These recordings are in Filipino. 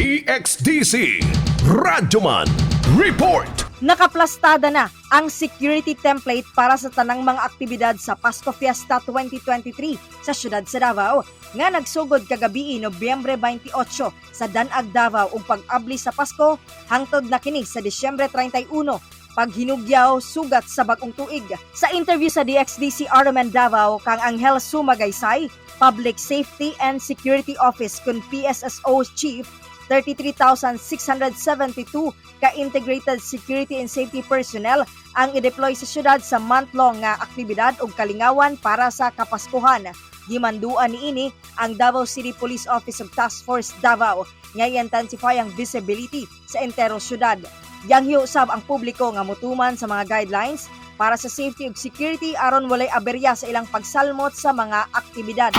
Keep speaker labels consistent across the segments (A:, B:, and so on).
A: DXDC Radyoman Report.
B: Nakaplastada na ang security template para sa tanang mga aktibidad sa Pasko Fiesta 2023 sa siyudad sa Davao nga nagsugod kagabi Nobyembre 28 sa Danag Davao ug pag-abli sa Pasko hangtod na kini sa Disyembre 31 paghinugyaw sugat sa bagong tuig. Sa interview sa DXDC Armen Davao kang Angel Sumagaysay, Public Safety and Security Office kun PSSO Chief 33,672 ka-integrated security and safety personnel ang i-deploy sa syudad sa month-long nga aktibidad ug kalingawan para sa Kapaskuhan. Gimanduan niini ang Davao City Police Office of Task Force Davao nga i-intensify ang visibility sa entero syudad. Yang usab ang publiko nga mutuman sa mga guidelines para sa safety ug security aron walay aberya sa ilang pagsalmot sa mga aktibidad.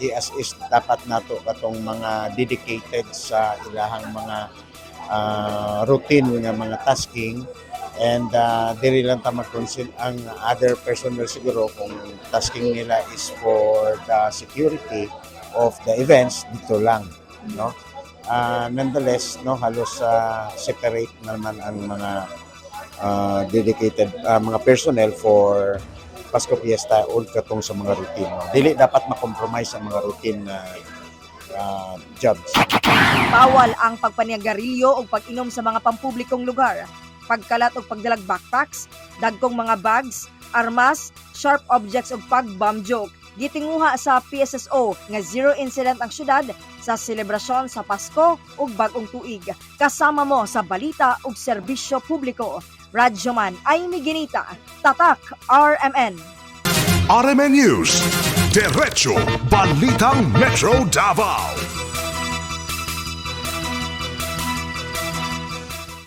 C: I-assist dapat nato katong mga dedicated sa ilahang mga ah, routine nga mga tasking. And uh, dili lang ta mag-consider ang other personnel siguro kung tasking nila is for the security of the events dito lang no? Ah, nonetheless no halos ah, separate naman ang mga ah, dedicated ah, mga personnel for Pasko Fiesta o katong sa mga routine. No? Dili dapat makompromise ang mga routine na uh, jobs.
B: Bawal ang pagpaniagarilyo o pag-inom sa mga pampublikong lugar, pagkalat o pagdalag backpacks, dagkong mga bags, armas, sharp objects o pag-bomb joke. Gitinguha sa PSSO nga zero incident ang syudad sa selebrasyon sa Pasko ug bagong tuig. Kasama mo sa balita ug serbisyo publiko. Radyoman ay Ginita, Tatak RMN.
A: RMN News Diretso Balitang Metro Davao